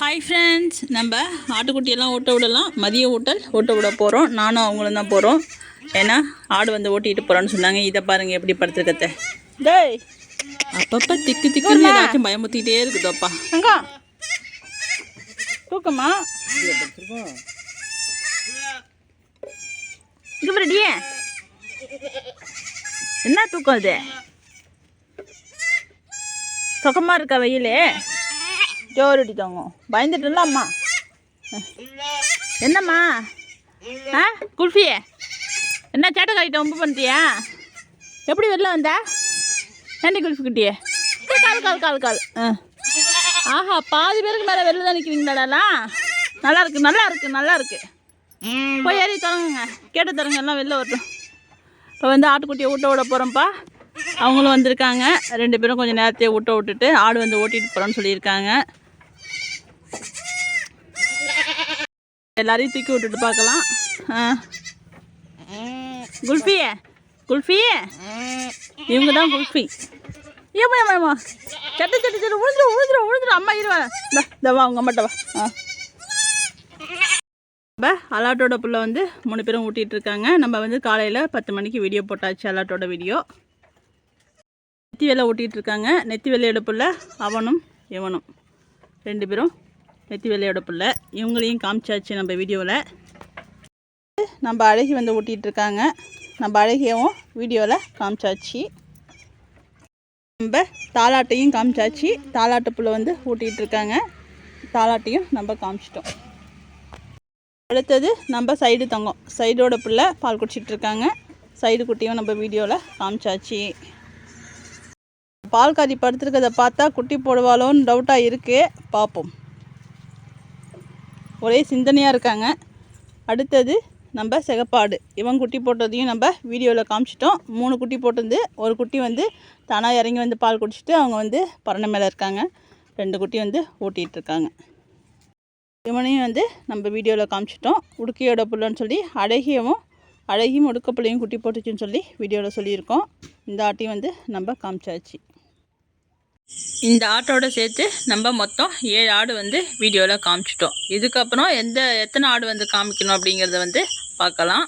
Hi friends நம்ம ஆட்டுக்குட்டியெல்லாம் ஓட்ட விடலாம். மதிய ஊட்டல் ஓட்ட விட போகிறோம் நானும் அவங்களும் தான் போகிறோம் ஏன்னா ஆடு வந்து ஓட்டிட்டு போகிறோன்னு சொன்னாங்க. இதை பாருங்கள் எப்படி படுத்துருக்கத்த டேய். அப்பப்போ திக்கு திக்குன்னு ஏதாச்சும் பயமுத்திட்டே இருக்குதோப்பா. அங்கா தூக்கமா? இங்கே என்ன தூக்கம் இது சுகமாக இருக்கா வெயிலே? ஜோரடி தாங்க பயந்துட்டுல அம்மா. என்னம்மா? ஆ குல்ஃபியே என்ன சேட்டை காலிட்ட ஒம்பு பண்ணிட்டியா? எப்படி வெளில வந்தா? நன்றி குல்ஃபி குட்டியே? கால் கால் கால் கால். ஆ. ஆஹா பாதி பேருக்கு மேலே வெளில தான் நிற்கிறீங்களாடலாம் நல்லா இருக்கு நல்லா இருக்கு நல்லா இருக்கு. போய் ஏறி தரங்க கேட்டு தரங்க எல்லாம் வெளில வரட்டும். இப்போ வந்து ஆட்டுக்குட்டியை ஊட்ட விட போகிறோம்ப்பா அவங்களும் வந்திருக்காங்க. ரெண்டு பேரும் கொஞ்சம் நேரத்தையே ஊட்ட விட்டுட்டு ஆடு வந்து ஓட்டிட்டு போகிறோன்னு சொல்லியிருக்காங்க. எல்லாரையும் தூக்கி விட்டுட்டு பார்க்கலாம். ஆ. குல்ஃபியே குல்ஃபியே இவங்க தான் குல்ஃபி. ஏமா ஏமா ஏமா சட்டு சட்டு சட்டு. உழுதுரும் உழுதுரும் அம்மா இருவா. இந்த வா உங்கள் அம்மாட்ட வா. ஆ. இப்போ அலாட்டோட புள்ள வந்து மூணு பேரும் ஊட்டிகிட்டு இருக்காங்க. நம்ம வந்து காலையில் பத்து மணிக்கு வீடியோ போட்டாச்சு அலாட்டோட வீடியோ நெத்தி வேலை ஊட்டிகிட்டு இருக்காங்க. நெத்தி வேலையோட புள்ள அவனும் இவனும். ரெண்டு பேரும் நெத்தி வேலையோட பிள்ளை. இவங்களையும் காமிச்சாச்சு நம்ம வீடியோவில் நம்ம அழகி வந்து ஊட்டிகிட்டு இருக்காங்க நம்ம அழகியவும் வீடியோவில் காமிச்சாச்சு. நம்ம தாலாட்டையும் காமிச்சாச்சு. தாலாட்டு புள்ள வந்து ஊட்டிகிட்டு இருக்காங்க தாலாட்டையும் நம்ம காமிச்சிட்டோம். அடுத்தது நம்ம சைடு தங்கம். சைடோட பிள்ளை பால் குடிச்சிட்டு இருக்காங்க சைடு குட்டியும் நம்ம வீடியோவில் காமிச்சாச்சு. பால் காரி படுத்துருக்கதை பார்த்தா குட்டி போடுவாளோன்னு டவுட்டாக இருக்குது பார்ப்போம். ஒரே சிந்தனையாக இருக்காங்க. அடுத்தது நம்ம சிகப்பாடு. இவன் குட்டி போட்டதையும் நம்ம வீடியோவில் காமிச்சிட்டோம். மூணு குட்டி போட்டிருந்து ஒரு குட்டி வந்து தானாக இறங்கி வந்து பால் குடிச்சிட்டு அவங்க வந்து பரணை மேலே இருக்காங்க. ரெண்டு குட்டி வந்து ஓட்டிகிட்டு இருக்காங்க. இவனையும் வந்து நம்ம வீடியோவில் காமிச்சிட்டோம். உடுக்கையோட புள்ளன்னு சொல்லி அழகியவும் அழகியும் உடுக்க பிள்ளையும் குட்டி போட்டுச்சுன்னு சொல்லி வீடியோவில் சொல்லியிருக்கோம். இந்த ஆட்டையும் வந்து நம்ம காமிச்சாச்சு. இந்த ஆட்டோட சேர்த்து நம்ம மொத்தம் ஏழு ஆடு வந்து வீடியோவில் காமிச்சிட்டோம். இதுக்கப்புறம் எந்த எத்தனை ஆடு வந்து காமிக்கணும் அப்படிங்கிறத வந்து பார்க்கலாம்.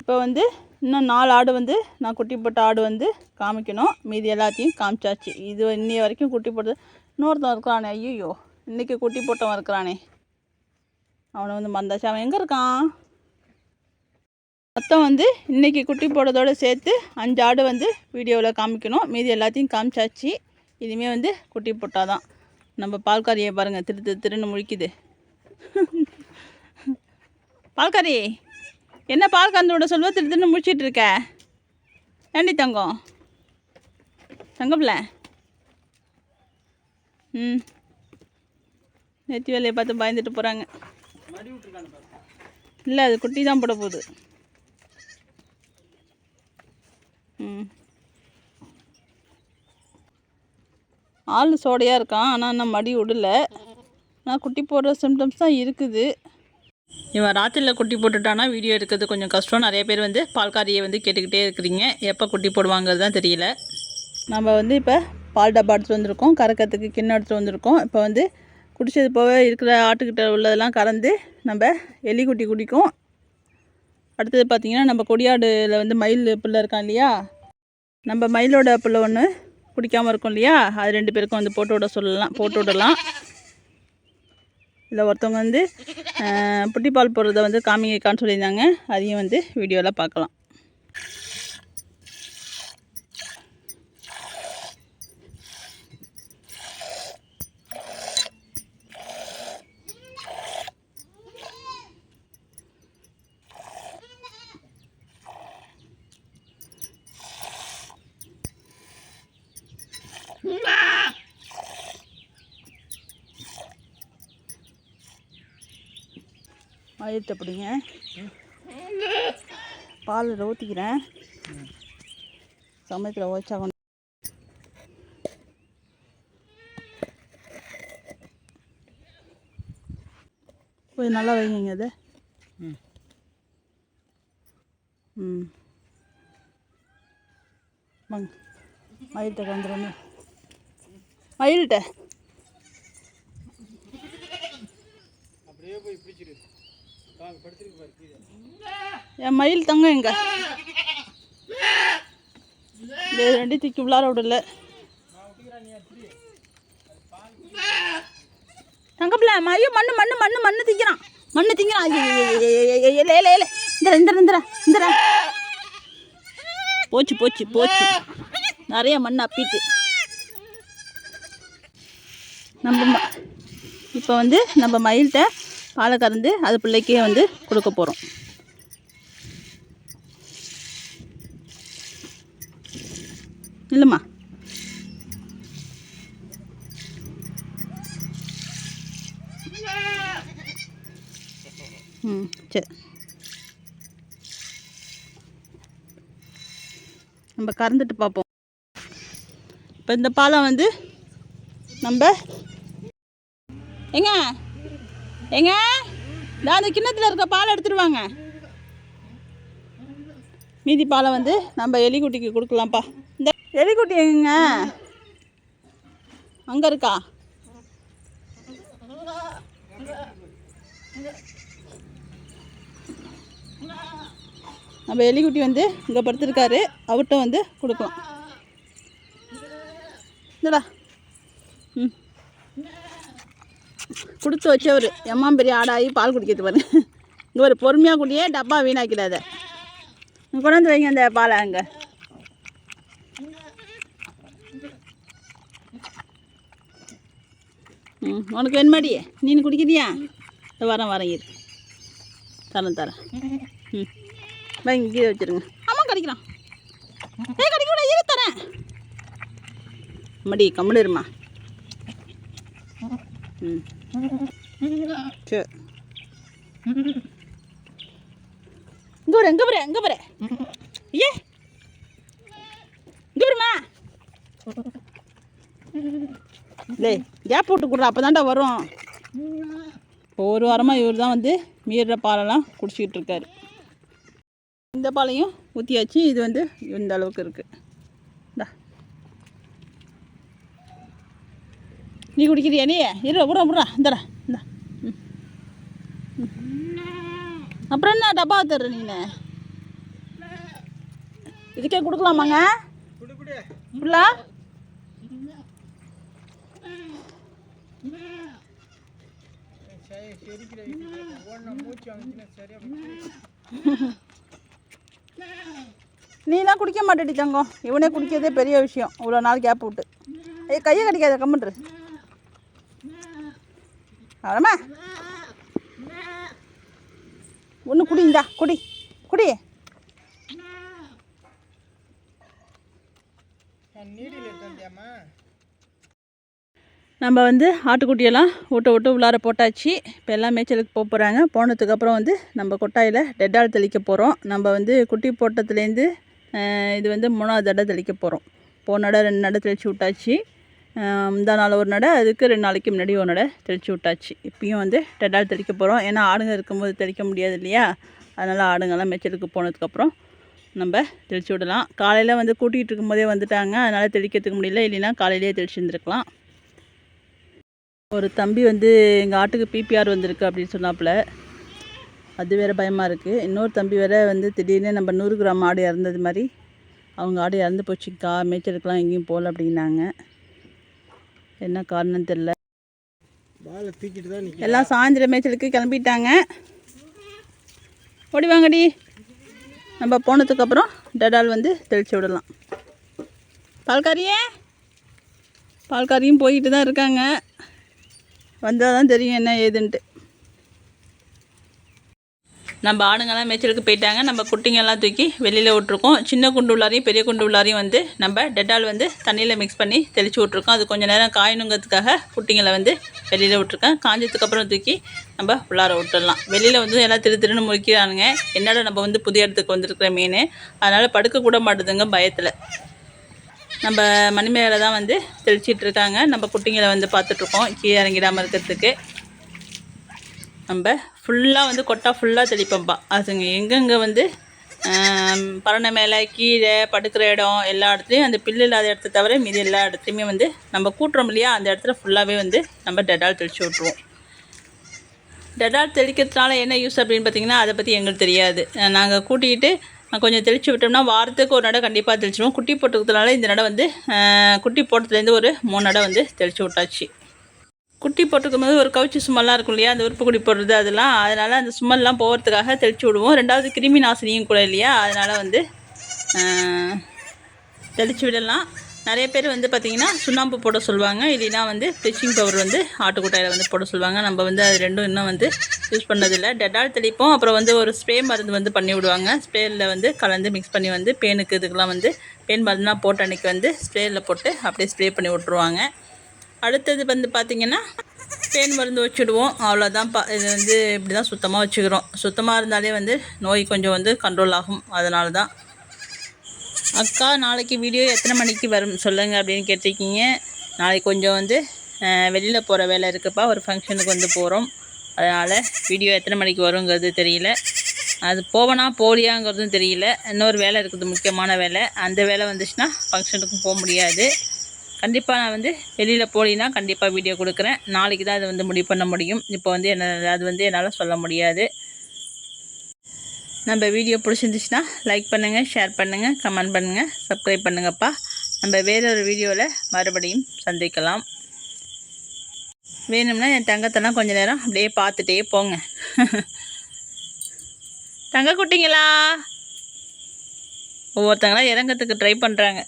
இப்போ வந்து இன்னும் நாலு ஆடு வந்து நான் குட்டி போட்ட ஆடு வந்து காமிக்கணும். மீதி எல்லாத்தையும் காமிச்சாச்சு. இது இன்னைய வரைக்கும் குட்டி போட்டது இன்னொருத்தன் இருக்கிறானே ஐயோ இன்றைக்கி குட்டி போட்டவன் இருக்கிறானே. அவனை வந்து மந்தாச்சு அவன் எங்கே இருக்கான்? மொத்தம் வந்து இன்றைக்கி குட்டி போடுறதோடு சேர்த்து அஞ்சு ஆடு வந்து வீடியோவில் காமிக்கணும். மீதி எல்லாத்தையும் காமிச்சாச்சு. இனிமேல் வந்து குட்டி போட்டால் தான் நம்ம பால்காரியை பாருங்கள் திரு திரு திருன்னு முழிக்குது. பால்காரி என்ன பால் கறந்து விட சொல்லுவா? திரு திருன்னு முடிச்சிட்டு இருக்க. ஏண்டி தங்கம்? தங்கப்பில்ல ம். நெத்தி வேலையை பார்த்து பயந்துட்டு போகிறாங்க இல்லை அது குட்டி தான் போட போகுது ம் ஆள் சோடையாக இருக்கான் ஆனால் நான் மடி விடல ஆனால் குட்டி போடுற சிம்டம்ஸ் தான் இருக்குது. இவன் ராத்திரியில் குட்டி போட்டுட்டானா வீடியோ எடுக்கிறது கொஞ்சம் கஷ்டம். நிறைய பேர் வந்து பால்காரியை வந்து கேட்டுக்கிட்டே இருக்கிறீங்க. எப்போ குட்டி போடுவாங்கிறது தான் தெரியல. நம்ம வந்து இப்போ பால் டப்பா எடுத்துகிட்டு வந்திருக்கோம். கறக்கிறதுக்கு கிண்ணம் எடுத்துகிட்டு வந்திருக்கோம். இப்போ வந்து குடித்தது போக இருக்கிற ஆட்டுக்கிட்ட உள்ளதெல்லாம் கறந்து நம்ம எலி குட்டி குடிக்கும். அடுத்தது பார்த்திங்கன்னா நம்ம கொடியாடுல வந்து மயில் பிள்ளை இருக்கான் இல்லையா? நம்ம மயிலோட பிள்ளை ஒன்று குடிக்காமல் இருக்கும் இல்லையா? அது ரெண்டு பேருக்கும் வந்து போட்டு விட சொல்லலாம் போட்டு விடலாம். இதில் ஒருத்தவங்க வந்து புட்டிப்பால் போடுறத வந்து காமிக்கான்னு சொல்லியிருந்தாங்க. அதையும் வந்து வீடியோவில் பார்க்கலாம். மயிர்கிட்ட பிடிங்க பால் ஊற்றிக்கிறேன் சமயத்தில் ஓச்சா கொண்டு போய் நல்லா வைங்க அது ம். வாங்க. மயில்கிட்ட வந்துடுங்க மயில்கிட்ட. என் மயில் தங்க எங்க ரெண்டு திக்கி விளாட விடல. தங்கப்பிள்ள மய்ய மண்ணு மண்ணு மண்ணு மண்ணு திங்கிறான். மண்ணு திங்கிறான். இந்திரா இந்திரா இந்திரா இந்திரா போச்சு போச்சு போச்சு. நிறைய மண் அப்பிட்டு. நம்ம இப்போ வந்து நம்ம மயில்கிட்ட பாலை கறந்து அது பிள்ளைக்கே வந்து கொடுக்க போகிறோம் இல்லைம்மா. ம் சரி. நம்ம கறந்துட்டு பார்ப்போம் இப்போ இந்த பாலம் வந்து நம்ம? ஏங்க ஏங்க நான் அந்த கிண்ணத்தில் இருக்க பாலை எடுத்துடுவாங்க மீதி பாலை வந்து நம்ம எலிக்குட்டிக்கு கொடுக்கலாம்ப்பா இந்த எலிக்குட்டி எங்க? அங்கே இருக்கா? நம்ம எலிக்குட்டி வந்து இங்கே படுத்துருக்காரு. அவர்கிட்ட வந்து கொடுக்கலாம். இந்தடா. கொடுத்து வச்சவர். எம்மா பெரிய ஆடாகி பால் குடிக்கிறது பாரு. இங்கே ஒரு பொறுமையாக குடியே டப்பா வீணாக்கிடாத. கொண்டாந்து வைங்க அந்த பாலை அங்கே. ம் உனக்கு வேணுமாடி. நீ குடிக்கிறியா? வரேன் வரேன் இரு. தரேன் தரேன். ம் வைங்க கீழே வச்சுருங்க. ஆமாம் கிடைக்கிறான். ஏ கிடைக்க கூட இரு தரேன். மடி கம்முனு இருமா. சரி இங்கே வர எங்கே வர எங்கே வர ஏ. இங்கே வருமா டேய் கேப் போட்டு கொடுறா அப்போதான்டா வரும். இப்போ ஒரு வாரமாக இவர் தான் வந்து மீற பாலெல்லாம் குடிச்சிக்கிட்டு இருக்காரு. இந்த பாலையும் ஊற்றியாச்சு இது வந்து இந்த அளவுக்கு இருக்குது நீ குடிக்கிறியா? நீ? இரு விட்றா விட்றா இந்தடா இந்த. அப்புறம் என்ன டப்பா தர்ற நீ இதுக்கே கொடுக்கலாமாங்க? ஃபுல்லா நீலாம் குடிக்க மாட்டேடி தங்கம். இவனே குடிக்கிறதே பெரிய விஷயம். இவ்வளோ நாள் கேப் விட்டு. ஏய் கையை கடிக்காத கம்முன்று வரமா? ஒன்று குடி இந்தா குடி குடி. நம்ம வந்து ஆட்டுக்குட்டியெல்லாம் ஊட்ட விட்டு உள்ளார போட்டாச்சு. இப்போ எல்லாம் மேய்ச்சலுக்கு போக போகிறாங்க போனதுக்கப்புறம் வந்து நம்ம கொட்டாயில் டெட்டால் தெளிக்க போகிறோம் நம்ம வந்து குட்டி போட்டத்துலேருந்து இது வந்து மூணாவது தடவை தெளிக்க போகிறோம் போன நடை ரெண்டு நடை தெளித்து விட்டாச்சு. இந்த முந்தா நாள் ஒரு நடை அதுக்கு ரெண்டு நாளைக்கு முன்னாடி ஒரு நடை தெளித்து விட்டாச்சு. இப்பயும் வந்து ரெண்டாள் தெளிக்க போகிறோம் ஏன்னா ஆடுங்க இருக்கும்போது தெளிக்க முடியாது இல்லையா? அதனால் ஆடுங்கெல்லாம் மேய்ச்சலுக்கு போனதுக்கப்புறம் நம்ம தெளித்து விடலாம். காலையில் வந்து கூட்டிகிட்டு இருக்கும்போதே வந்துட்டாங்க. அதனால் தெளிக்கிறதுக்கு முடியல. இல்லைன்னா காலையிலேயே தெளிச்சுருந்துருக்கலாம். ஒரு தம்பி வந்து எங்கள் ஆட்டுக்கு பிபிஆர் வந்திருக்கு அப்படின்னு சொன்னாப்புல. அது வேறு பயமாக இருக்குது இன்னொரு தம்பி வேறு வந்து திடீர்னு நம்ம நூறு கிராம் ஆடு இறந்தது மாதிரி அவங்க ஆடு இறந்து போச்சுக்கா மேய்ச்சலுக்கெலாம் எங்கேயும் போகல அப்படின்னாங்க. என்ன காரணம் தெரில எல்லாம் சாயந்தரம் மேய்ச்சலுக்கு கிளம்பிட்டாங்க. ஓடி வாங்கடி. நம்ம போனதுக்கப்புறம் டடால் வந்து தெளித்து விடலாம். பால்காரியே? பால்காரியும் போய்கிட்டு தான் இருக்காங்க. வந்தால் தான் தெரியும் என்ன ஏதுன்ட்டு. நம்ம ஆடுங்கெல்லாம் மேய்ச்சலுக்கு போயிட்டாங்க. நம்ம குட்டிங்கெல்லாம் தூக்கி வெளியில் விட்ருக்கோம் சின்ன குண்டு உள்ளாரையும் பெரிய குண்டு உள்ளாரையும் வந்து நம்ம டெட்டால் வந்து தண்ணியில் மிக்ஸ் பண்ணி தெளித்து விட்ருக்கோம் அது கொஞ்சம் நேரம் காயணுங்கிறதுக்காக குட்டிங்களை வந்து வெளியில் விட்ருக்கேன் காஞ்சதுக்கப்புறம் தூக்கி நம்ம உள்ளார விட்டுடலாம். வெளியில் வந்து எல்லாம் திரு திருன்னு முறிக்கிறானுங்க என்னடா நம்ம வந்து புதிய இடத்துக்கு வந்திருக்கிற மீன். அதனால் படுக்க கூட மாட்டுதுங்க பயத்தில். நம்ம மணிமேலை தான் வந்து தெளிச்சிட்ருக்காங்க நம்ம குட்டிங்களை வந்து பார்த்துட்ருக்கோம் கீழே இறங்கிடாமல் இருக்கிறதுக்கு. நம்ம ஃபுல்லாக வந்து கொட்டா ஃபுல்லாக தெளிப்போம்ப்பா அதுங்க எங்கெங்கே வந்து பரணை மேலே கீழே படுக்கிற இடம் எல்லா இடத்துலையும் அந்த பில்லு இல்லாத இடத்த தவிர மீதி எல்லா இடத்துலையுமே வந்து நம்ம கூட்டுறோம் இல்லையா அந்த இடத்துல ஃபுல்லாகவே வந்து நம்ம டெட்டால் தெளித்து விட்ருவோம் டெட்டால் தெளிக்கிறதுனால என்ன யூஸ் அப்படின்னு பார்த்தீங்கன்னா அதை பற்றி எங்களுக்கு தெரியாது. நாங்கள் கூட்டிகிட்டு கொஞ்சம் தெளித்து விட்டோம்னா வாரத்துக்கு ஒரு நடை கண்டிப்பாக தெளிச்சிடுவோம் குட்டி போட்டுக்கிறதுனால இந்த நடை வந்து குட்டி போட்டதுலேருந்து ஒரு மூணு நடை வந்து தெளித்து விட்டாச்சு. குட்டி போட்டுக்கும் போது ஒரு கவுச்சி சுமெல்லாம் இருக்கும் இல்லையா? அந்த உறுப்பு குடி போடுறது அதெல்லாம். அதனால் அந்த சுமெல்லாம் போகிறதுக்காக தெளித்து விடுவோம். ரெண்டாவது கிருமி நாசினியும் கூட இல்லையா? அதனால் வந்து தெளித்து விடலாம். நிறைய பேர் வந்து பார்த்திங்கன்னா சுண்ணாம்பு போட சொல்லுவாங்க. இல்லைன்னா வந்து ப்ளீச்சிங் பவுடர் வந்து ஆட்டுக்குட்டையில் வந்து போட சொல்லுவாங்க. நம்ம வந்து அது ரெண்டும் இன்னும் வந்து யூஸ் பண்ணதில்லை. டெட்டால் தெளிப்போம். அப்புறம் வந்து ஒரு ஸ்ப்ரே மருந்து வந்து பண்ணி விடுவாங்க. ஸ்ப்ரேயில் வந்து கலந்து மிக்ஸ் பண்ணி வந்து பேனுக்கு இதுக்கெல்லாம் வந்து பேன் மருந்துலாம் போட்ட அன்றைக்கி வந்து ஸ்ப்ரேயில் போட்டு அப்படியே ஸ்ப்ரே பண்ணி விட்ருவாங்க அடுத்தது வந்து பார்த்திங்கன்னா பேன் மருந்து வச்சுடுவோம். அவ்வளோதான்ப்பா இது வந்து இப்படி தான் சுத்தமாக வச்சுக்கிறோம். சுத்தமாக இருந்தாலே வந்து நோய் கொஞ்சம் வந்து கண்ட்ரோல் ஆகும். அதனால தான் அக்கா நாளைக்கு வீடியோ எத்தனை மணிக்கு வரும்? சொல்லுங்கள் அப்படின்னு கேட்டிருக்கீங்க. நாளைக்கு கொஞ்சம் வந்து வெளியில் போகிற வேலை இருக்குப்பா. ஒரு ஃபங்க்ஷனுக்கு வந்து போகிறோம் அதனால் வீடியோ எத்தனை மணிக்கு வருங்கிறது தெரியல. அது போவனா போலியாங்கிறதும் தெரியல. இன்னொரு வேலை இருக்குது முக்கியமான வேலை. அந்த வேலை வந்துச்சுன்னா ஃபங்க்ஷனுக்கும் போக முடியாது. கண்டிப்பாக நான் வந்து வெளியில் போலினா கண்டிப்பாக வீடியோ கொடுக்குறேன். நாளைக்கு தான் அது வந்து முடிவு பண்ண முடியும். இப்போ வந்து என்ன அது வந்து என்னால் சொல்ல முடியாது. நம்ம வீடியோ பிடிச்சிருந்துச்சுன்னா லைக் பண்ணுங்கள் ஷேர் பண்ணுங்கள் கமெண்ட் பண்ணுங்கள் சப்ஸ்கிரைப் பண்ணுங்கப்பா. நம்ம வேறொரு வீடியோவில் மறுபடியும் சந்திக்கலாம். வேணும்னா என் தங்கத்தெல்லாம் கொஞ்ச நேரம் அப்படியே பார்த்துட்டே போங்க. தங்க குட்டிங்களா? ஒவ்வொருத்தங்களாம் இறங்கிறதுக்கு ட்ரை பண்ணுறாங்க